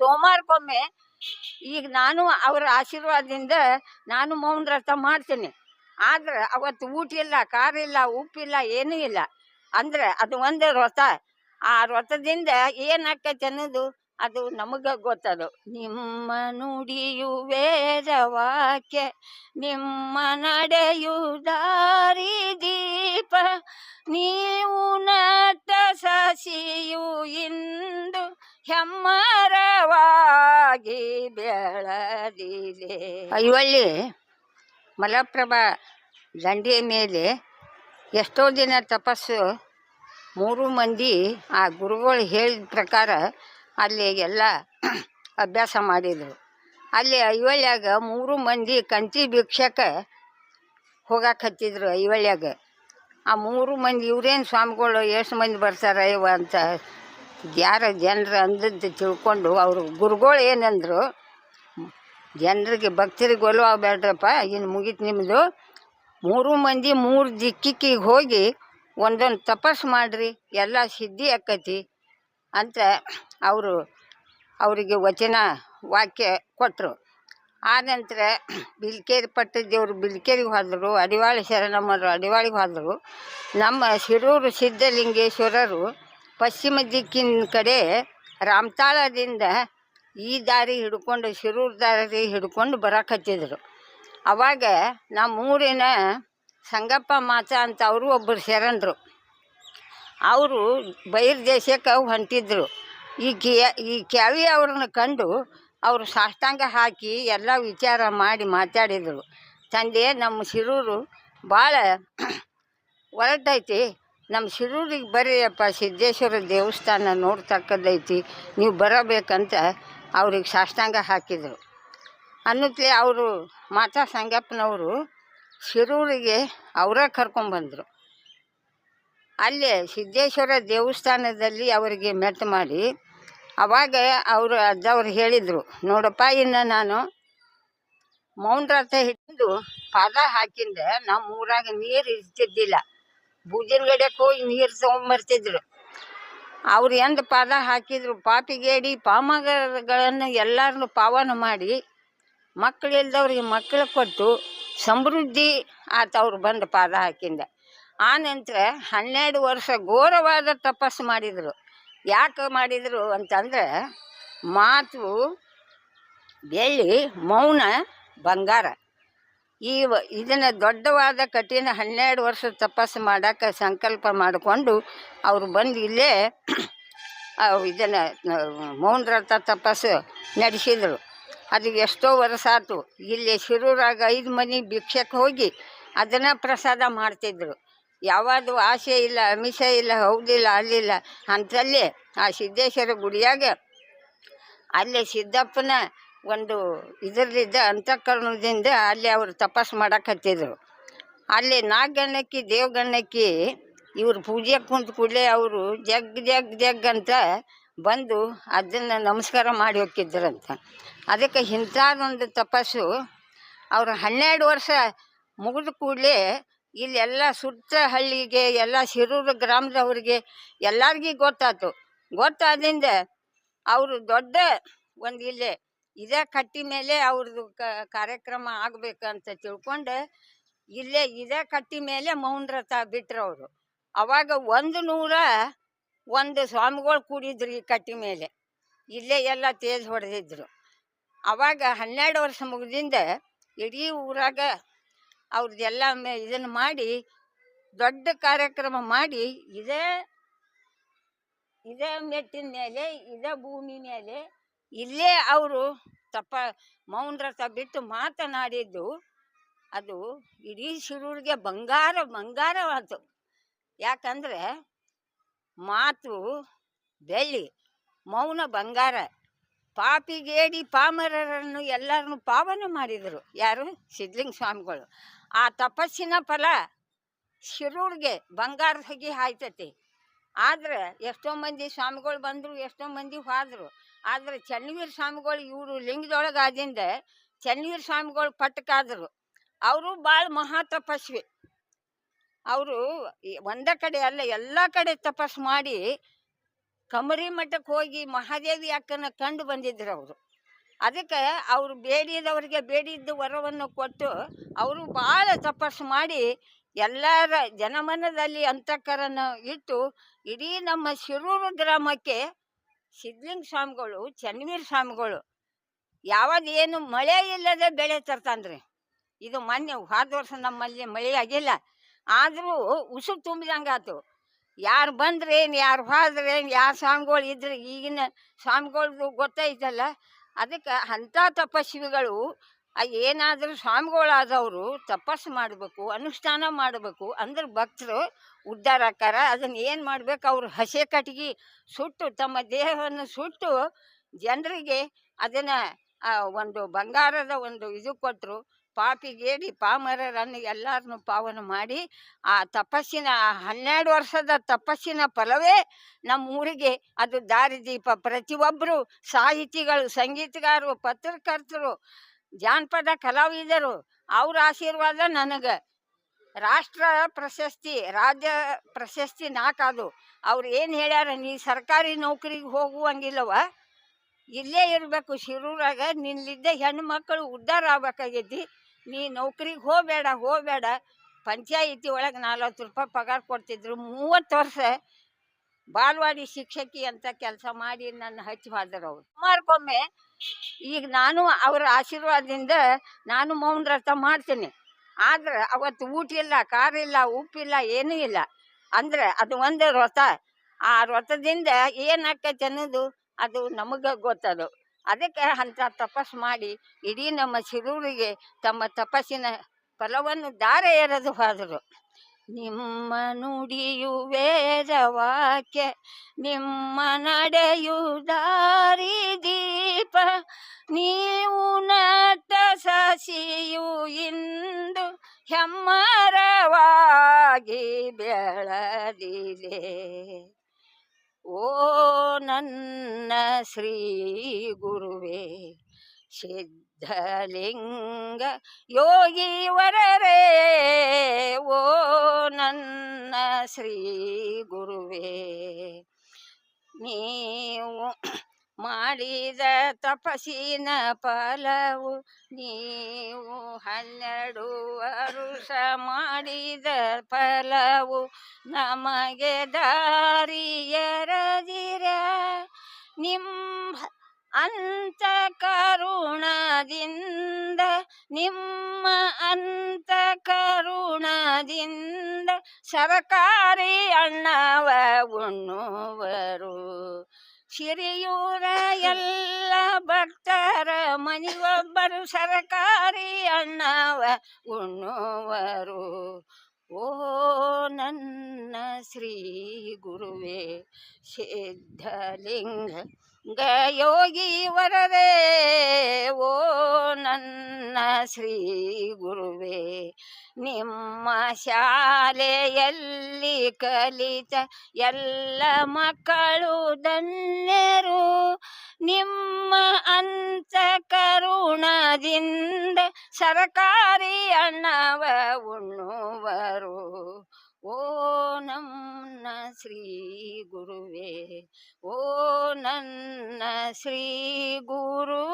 ಸೋಮವಾರಕ್ಕೊಮ್ಮೆ ಈಗ ನಾನು ಅವರ ಆಶೀರ್ವಾದದಿಂದ ನಾನು ಮೌನ ವ್ರತ ಮಾಡ್ತೀನಿ. ಆದ್ರೆ ಅವತ್ತು ಊಟ ಇಲ್ಲ, ಖಾರ ಇಲ್ಲ ಉಪ್ಪಿಲ್ಲ ಏನೂ ಇಲ್ಲ. ಅಂದ್ರೆ ಅದು ಒಂದು ವ್ರತ. ಆ ವ್ರತದಿಂದ ಏನಾಕೈತೆ ಅನ್ನೋದು ಅದು ನಮಗೆ ಗೊತ್ತದು. ನಿಮ್ಮ ನುಡಿಯು ವೇದವಾಕ್ಯ ನಿಮ್ಮ ನಡೆಯು ದಾರಿ ದೀಪ, ನೀವು ನಟ ಸಸಿಯು ಇಂದು ಹೆಮ್ಮರವಾಗಿ ಬೆಳದಿದೆ ಐವಳ್ಳಿ ಮಲಪ್ರಭಾ ದಂಡೆಯ ಮೇಲೆ ಎಷ್ಟೋ ದಿನ ತಪಸ್ಸು, ಮೂರು ಮಂದಿ ಆ ಗುರುಗಳು ಹೇಳಿದ ಪ್ರಕಾರ ಅಲ್ಲಿ ಎಲ್ಲ ಅಭ್ಯಾಸ ಮಾಡಿದರು. ಅಲ್ಲಿ ಐವಳ್ಯಾಗ ಮೂರು ಮಂದಿ ಕಂತಿ ಭಿಕ್ಷಕ್ಕೆ ಹೋಗಕ್ಕೆ ಹತ್ತಿದ್ರು ಐವಳ್ಯಾಗ ಆ ಮೂರು ಮಂದಿ ಇವ್ರೇನು ಸ್ವಾಮಿಗಳು ಎಷ್ಟು ಮಂದಿ ಬರ್ತಾರೆ ಇವ ಅಂತ ಯಾರ ಜನರು ಅಂದದ್ದು ತಿಳ್ಕೊಂಡು ಅವರು ಗುರುಗಳು ಏನಂದರು, ಜನರಿಗೆ ಭಕ್ತರಿಗೆ ಒಲವಾಗಬೇಡ್ರಪ್ಪ ಇನ್ನು ಮುಗೀತು ನಿಮ್ಮದು ಮೂರು ಮಂದಿ, ಮೂರು ದಿಕ್ಕಿಗೆ ಹೋಗಿ ಒಂದೊಂದು ತಪಸ್ಸು ಮಾಡಿರಿ, ಎಲ್ಲ ಸಿದ್ಧಿ ಆಕತಿ ಅಂತ ಅವರು, ಅವರಿಗೆ ವಚನ ವಾಕ್ಯ ಕೊಟ್ಟರು ಆನಂತರ ಬಿಲ್ಕೇರಿ ಪಟ್ಟದೇವರು ಬಿಲ್ಕೇರಿಗೆ ಹೋದರು, ಅಡಿವಾಳಿ ಶರಣಮ್ಮರು ಅಡಿವಾಳಿಗೆ ಹೋದರು. ನಮ್ಮ ಶಿರೂರು ಸಿದ್ಧಲಿಂಗೇಶ್ವರರು ಪಶ್ಚಿಮ ದಿಕ್ಕಿನ ಕಡೆ ರಾಮತಾಳದಿಂದ ಈ ದಾರಿ ಹಿಡ್ಕೊಂಡು, ಶಿರೂರು ದಾರಿ ಹಿಡ್ಕೊಂಡು ಬರಕತ್ತಿದ್ರು. ಅವಾಗ ನಮ್ಮೂರಿನ ಸಂಗಪ್ಪ ಮಾತ ಅಂತ ಅವರು ಒಬ್ಬರು ಶರಣರು ಅವರು ಬೈರ್ ದೇಶಕ್ಕೆ ಹೊಂಟಿದ್ರು. ಈ ಕೆ, ಈ ಕ್ಯಾವಿ ಅವ್ರನ್ನ ಕಂಡು ಅವರು ಸಾಷ್ಟಾಂಗ ಹಾಕಿ ಎಲ್ಲ ವಿಚಾರ ಮಾಡಿ ಮಾತಾಡಿದರು. ತಂದೆ, ನಮ್ಮ ಶಿರೂರು ಭಾಳ ಹೊರಟೈತಿ ನಮ್ಮ ಶಿರೂರಿಗೆ ಬರ್ರಿಯಪ್ಪ ಸಿದ್ದೇಶ್ವರ ದೇವಸ್ಥಾನ ನೋಡ್ತಕ್ಕದ್ದೈತಿ, ನೀವು ಬರಬೇಕಂತ ಅವ್ರಿಗೆ ಸಾಷ್ಟಾಂಗ ಹಾಕಿದರು. ಅನ್ನತ್ಲೆ ಅವರು ಮಾತಾ ಸಂಗಪ್ಪನವರು ಶಿರೂರಿಗೆ ಅವರೇ ಕರ್ಕೊಂಡ್ಬಂದರು ಅಲ್ಲೇ ಸಿದ್ದೇಶ್ವರ ದೇವಸ್ಥಾನದಲ್ಲಿ ಅವರಿಗೆ ಮೆಟ್ಟು ಮಾಡಿ, ಅವಾಗ ಅವರು ಅಜ್ಜವ್ರು ಹೇಳಿದರು, ನೋಡಪ್ಪ ಇನ್ನು ನಾನು ಮೌನ ರಥ ಹಿಡಿದು ಪಾದ ಹಾಕಿಂದ ನಮ್ಮ ಊರಾಗ ನೀರು ಇರ್ತಿದ್ದಿಲ್ಲ. ಬೂದಿನ ಗಡಿಯಕ್ಕೆ ಹೋಗಿ ನೀರು ತೊಗೊಂಬರ್ತಿದ್ರು ಅವ್ರು ಎಂದ ಪಾದ ಹಾಕಿದ್ರು. ಪಾಪಿಗೇಡಿ ಪಾಮಗಳನ್ನು ಎಲ್ಲರನ್ನು ಪಾವನ ಮಾಡಿ ಮಕ್ಕಳಿಲ್ದವ್ರಿಗೆ ಮಕ್ಕಳು ಕೊಟ್ಟು ಸಮೃದ್ಧಿ ಆತ ಅವ್ರು ಬಂದು ಪಾದ ಹಾಕಿಂದ. ಆ ನಂತರ ಹನ್ನೆರಡು ವರ್ಷ ಘೋರವಾದ ತಪಸ್ಸು ಮಾಡಿದರು. ಯಾಕೆ ಮಾಡಿದರು ಅಂತಂದ್ರೆ ಮಾತು ಬೆಳ್ಳಿ ಮೌನ ಬಂಗಾರ. ಈ ಇದನ್ನ ದೊಡ್ಡವಾದ ಕಠಿಣ ಹನ್ನೆರಡು ವರ್ಷ ತಪಸ್ಸು ಮಾಡೋಕ್ಕೆ ಸಂಕಲ್ಪ ಮಾಡಿಕೊಂಡು ಅವರು ಬಂದು ಇಲ್ಲೇ ಇದನ್ನು ಮೌನ ವ್ರತ ತಪಸ್ಸು ನಡೆಸಿದರು. ಅದು ಎಷ್ಟೋ ವರ್ಷ ಆಯ್ತು ಇಲ್ಲಿ ಶಿರೂರಾಗ ಐದು ಮನೆ ಭಿಕ್ಷಕ್ಕೆ ಹೋಗಿ ಅದನ್ನು ಪ್ರಸಾದ ಮಾಡ್ತಿದ್ರು. ಯಾವುದು ಆಸೆ ಇಲ್ಲ, ಅಮಿಷ ಇಲ್ಲ, ಹೌದಿಲ್ಲ, ಅಲ್ಲಿಲ್ಲ ಅಂತಲ್ಲಿ ಆ ಸಿದ್ದೇಶ್ವರ ಗುಡಿಯಾಗ ಅಲ್ಲಿ ಸಿದ್ದಪ್ಪನ ಒಂದು ಇದರಲ್ಲಿದ್ದ ಅಂತಃಕರಣದಿಂದ ಅಲ್ಲಿ ಅವರು ತಪಸ್ಸು ಮಾಡಕ್ಕೆ ಹತ್ತಿದ್ರು. ಅಲ್ಲಿ ನಾಗಣ್ಣಕ್ಕಿ, ದೇವಗಣ್ಣಕ್ಕಿ ಇವ್ರು ಪೂಜೆ ಕುಂತ ಕೂಡಲೇ ಅವರು ಜಗ್ ಜಗ್ ಜಗ್ ಅಂತ ಬಂದು ಅದನ್ನು ನಮಸ್ಕಾರ ಮಾಡಿ ಹೋಗಿದ್ದರಂತ ಅದಕ್ಕೆ ಇಂಥದ್ದೊಂದು ತಪಸ್ಸು ಅವರು ಹನ್ನೆರಡು ವರ್ಷ ಮುಗಿದ ಕೂಡಲೇ ಇಲ್ಲೆಲ್ಲ ಸುತ್ತ ಹಳ್ಳಿಗೆ, ಎಲ್ಲ ಶಿರೂರು ಗ್ರಾಮದವ್ರಿಗೆ ಎಲ್ಲರಿಗೂ ಗೊತ್ತಾಯ್ತು ಗೊತ್ತಾದಿಂದ ಅವರು ದೊಡ್ಡ ಒಂದು ಇಲ್ಲೇ ಇದೇ ಕಟ್ಟಿ ಮೇಲೆ ಅವ್ರದ್ದು ಕಾರ್ಯಕ್ರಮ ಆಗ್ಬೇಕಂತ ತಿಳ್ಕೊಂಡು ಇಲ್ಲೇ ಇದೇ ಕಟ್ಟಿ ಮೇಲೆ ಮೌನ ರಥ ಬಿಟ್ರು ಅವರು. ಅವಾಗ ಒಂದು ನೂರ ಒಂದು ಸ್ವಾಮಿಗಳು ಕೂಡಿದ್ರು ಈ ಕಟ್ಟಿ ಮೇಲೆ. ಇಲ್ಲೇ ಎಲ್ಲ ತೇಜ್ ಹೊಡೆದಿದ್ರು. ಅವಾಗ ಹನ್ನೆರಡು ವರ್ಷ ಮುಗಿದಿಂದ ಇಡೀ ಊರಾಗ ಅವ್ರದ್ದೆಲ್ಲ ಮೇ, ಇದನ್ನು ಮಾಡಿ ದೊಡ್ಡ ಕಾರ್ಯಕ್ರಮ ಮಾಡಿ ಇದೇ ಇದೇ ಮೆಟ್ಟಿನ ಮೇಲೆ, ಇದೇ ಭೂಮಿ ಮೇಲೆ ಇಲ್ಲೇ ಅವರು ತಪ್ಪ ಮೌನ ವ್ರತ ಬಿಟ್ಟು ಮಾತನಾಡಿದ್ದು ಅದು ಇಡೀ ಶಿರೂರಿಗೆ ಬಂಗಾರ ಬಂಗಾರವಾದ ಯಾಕಂದರೆ ಮಾತು ಬೆಳ್ಳಿ, ಮೌನ ಬಂಗಾರ. ಪಾಪಿಗೇಡಿ ಪಾಮರರನ್ನು ಎಲ್ಲರನ್ನು ಪಾವನ ಮಾಡಿದರು. ಯಾರು? ಸಿದ್ಲಿಂಗ ಸ್ವಾಮಿಗಳು. ಆ ತಪಸ್ಸಿನ ಫಲ ಶಿರೂರಿಗೆ ಬಂಗಾರ ಹೊಗೆ ಹಾಯ್ತತಿ ಆದ್ರೆ ಎಷ್ಟೋ ಮಂದಿ ಸ್ವಾಮಿಗಳು ಬಂದರು, ಎಷ್ಟೋ ಮಂದಿ ಹೋದರು. ಆದ್ರೆ ಚನ್ನವೀರ ಸ್ವಾಮಿಗಳು ಇವರು ಲಿಂಗದೊಳಗಾದಿಂದ ಚನ್ನವೀರ ಸ್ವಾಮಿಗಳು ಪಟ್ಟಕ್ಕಾದರು. ಅವರು ಭಾಳ ಮಹಾ ತಪಸ್ವಿ ಅವರು ಒಂದ ಕಡೆ ಅಲ್ಲ, ಎಲ್ಲ ಕಡೆ ತಪಸ್ ಮಾಡಿ ಕಮರಿ ಮಠಕ್ಕೆ ಹೋಗಿ ಮಹಾದೇವಿ ಅಕ್ಕನ ಕಂಡು ಬಂದಿದ್ರು ಅವರು. ಅದಕ್ಕೆ ಅವರು ಬೇಡಿದವರಿಗೆ ಬೇಡಿದ್ದ ವರವನ್ನು ಕೊಟ್ಟು ಅವರು ಭಾಳ ತಪಸ್ಸು ಮಾಡಿ ಎಲ್ಲರ ಜನಮನದಲ್ಲಿ ಅಂತಕರನ್ನು ಇಟ್ಟು ಇಡೀ ನಮ್ಮ ಶಿರೂರು ಗ್ರಾಮಕ್ಕೆ ಸಿದ್ಲಿಂಗ ಸ್ವಾಮಿಗಳು, ಚನ್ನವೀರ ಸ್ವಾಮಿಗಳು, ಯಾವಾಗ ಏನು ಮಳೆ ಇಲ್ಲದೆ ಬೆಳೆ ತರ್ತಾನ್ರಿ. ಇದು ಮೊನ್ನೆ ಹೋದ ವರ್ಷ ನಮ್ಮಲ್ಲಿ ಮಳೆ ಆಗಿಲ್ಲ. ಆದರೂ ಉಸು ತುಂಬಿದಂಗಾತು ಯಾರು ಬಂದ್ರೇನು, ಯಾರು ಹೋದ್ರೇನು, ಯಾರು ಸ್ವಾಮಿಗಳು ಇದ್ರೆ ಈಗಿನ ಸ್ವಾಮಿಗಳ್ದು ಗೊತ್ತೈತಲ್ಲ. ಅದಕ್ಕೆ ಅಂಥ ತಪಸ್ವಿಗಳು ಏನಾದರೂ ಸ್ವಾಮಿಗಳಾದವರು ತಪಸ್ಸು ಮಾಡಬೇಕು, ಅನುಷ್ಠಾನ ಮಾಡಬೇಕು ಅಂದ್ರೆ ಭಕ್ತರು ಉದ್ಧಾರ ಆಕಾರ, ಅದನ್ನು ಏನು ಮಾಡ್ಬೇಕು ಅವ್ರು ಹಸೆ ಕಟ್ಟಿಗೆ ಸುಟ್ಟು ತಮ್ಮ ದೇಹವನ್ನು ಸುಟ್ಟು ಜನರಿಗೆ ಅದನ್ನು ಒಂದು ಬಂಗಾರದ ಒಂದು ಇದು ಕೊಟ್ಟರು ಪಾಪಿಗೇಡಿ ಪಾಮರರನ್ನು ಎಲ್ಲರನ್ನು ಪಾವನ ಮಾಡಿ, ಆ ತಪಸ್ಸಿನ, ಆ ಹನ್ನೆರಡು ವರ್ಷದ ತಪಸ್ಸಿನ ಫಲವೇ ನಮ್ಮ ಊರಿಗೆ ಅದು ದಾರಿದೀಪ. ಪ್ರತಿಯೊಬ್ಬರು ಸಾಹಿತಿಗಳು, ಸಂಗೀತಗಾರರು, ಪತ್ರಕರ್ತರು ಜಾನಪದ ಕಲಾವಿದರು, ಅವ್ರ ಆಶೀರ್ವಾದ ನನಗೆ. ರಾಷ್ಟ್ರ ಪ್ರಶಸ್ತಿ, ರಾಜ್ಯ ಪ್ರಶಸ್ತಿ ನಾಕಾದು. ಅವ್ರು ಏನು ಹೇಳ್ಯಾರ, ನೀ ಸರ್ಕಾರಿ ನೌಕರಿಗೆ ಹೋಗುವಂಗಿಲ್ಲವ ಇಲ್ಲೇ ಇರಬೇಕು, ಶಿರೂರಾಗ ನಿನ್ನಿದ್ದ ಹೆಣ್ಣು ಮಕ್ಕಳು ಉದ್ಧಾರ ಆಗ್ಬೇಕಾಗೈತಿ. ನೀ ನೌಕರಿಗೆ ಹೋಗಬೇಡ ಹೋಗಬೇಡ. ಪಂಚಾಯಿತಿ ಒಳಗೆ ನಲ್ವತ್ತು ರೂಪಾಯಿ ಪಗಾರ ಕೊಡ್ತಿದ್ರು, ಮೂವತ್ತು ವರ್ಷ ಬಾಲ್ವಾಡಿ ಶಿಕ್ಷಕಿ ಅಂತ ಕೆಲಸ ಮಾಡಿ ನನ್ನ ಹಚ್ಚಿ ಹೋದರು ಅವ್ರು. ಸುಮಾರ್ಕೊಮ್ಮೆ ಈಗ ನಾನು ಅವರ ಆಶೀರ್ವಾದದಿಂದ ನಾನು ಮೌನ ವ್ರತ ಮಾಡ್ತೀನಿ. ಆದ್ರೆ ಅವತ್ತು ಊಟ ಇಲ್ಲ, ಖಾರ ಇಲ್ಲ ಉಪ್ಪಿಲ್ಲ ಏನೂ ಇಲ್ಲ. ಅಂದ್ರೆ ಅದು ಒಂದು ವ್ರತ. ಆ ವ್ರತದಿಂದ ಏನಾಕೈತೆ ಅನ್ನೋದು ಅದು ನಮಗೆ ಗೊತ್ತದು. ಅದಕ್ಕೆ ಅಂಥ ತಪಸ್ಸು ಮಾಡಿ ಇಡೀ ನಮ್ಮ ಶಿರೂರಿಗೆ ತಮ್ಮ ತಪಸ್ಸಿನ ಫಲವನ್ನು ದಾರೆ ಎರೆದು ಹೋದರು. ನಿಮ್ಮ ನುಡಿಯು ವೇದವಾಕ್ಯ ನಿಮ್ಮ ನಡೆಯು ದಾರಿ ದೀಪ. ನೀವು ನಟ ಸಸಿಯು ಇಂದು ಹೆಮ್ಮರವಾಗಿ ಬೆಳದಿದೆ. ಓ ನನ್ನ ಶ್ರೀ ಗುರುವೇ ಸಿದ್ಧಲಿಂಗ ಯೋಗಿ ವರರೇ, ಓ ನನ್ನ ಶ್ರೀ ಗುರುವೇ. ನೀವು ಮಾಡಿದ ತಪಸ್ಸಿನ ಫಲವು, ನೀವು ಹನ್ನೆರಡು ವರುಷ ಮಾಡಿದ ಫಲವು ನಮಗೆ ದಾರಿಯರದಿರ. ನಿಮ್ಮ ಅಂತ ಕರುಣದಿಂದ ನಿಮ್ಮ ಅಂತ ಕರುಣದಿಂದ ಸರಕಾರಿ ಅಣ್ಣವ ಉಣ್ಣುವರು. ಸಿರಿಯೂರ ಎಲ್ಲ ಭಕ್ತರ ಮನೆಯೊಬ್ಬರು ಸರಕಾರಿ ಅಣ್ಣವ ಉಣ್ಣುವರು. ಓ ನನ್ನ ಶ್ರೀ ಗುರುವೇ, ಸಿದ್ಧಲಿಂಗ ಯೋಗಿ ವರರೇ ಓ ನನ್ನ ಶ್ರೀ ಗುರುವೇ, ನಿಮ್ಮ ಶಾಲೆಯಲ್ಲಿ ಕಲಿತ ಎಲ್ಲ ಮಕ್ಕಳು ಧನ್ಯರು. ನಿಮ್ಮ ಅಂತ ಕರುಣದಿಂದ ಸರಕಾರಿ ಅಣ್ಣವ ಉಣ್ಣುವರು. ಓ ನನ್ನ ಶ್ರೀ ಗುರುವೇ ಓ ನನ್ನ ಶ್ರೀ ಗುರುವೇ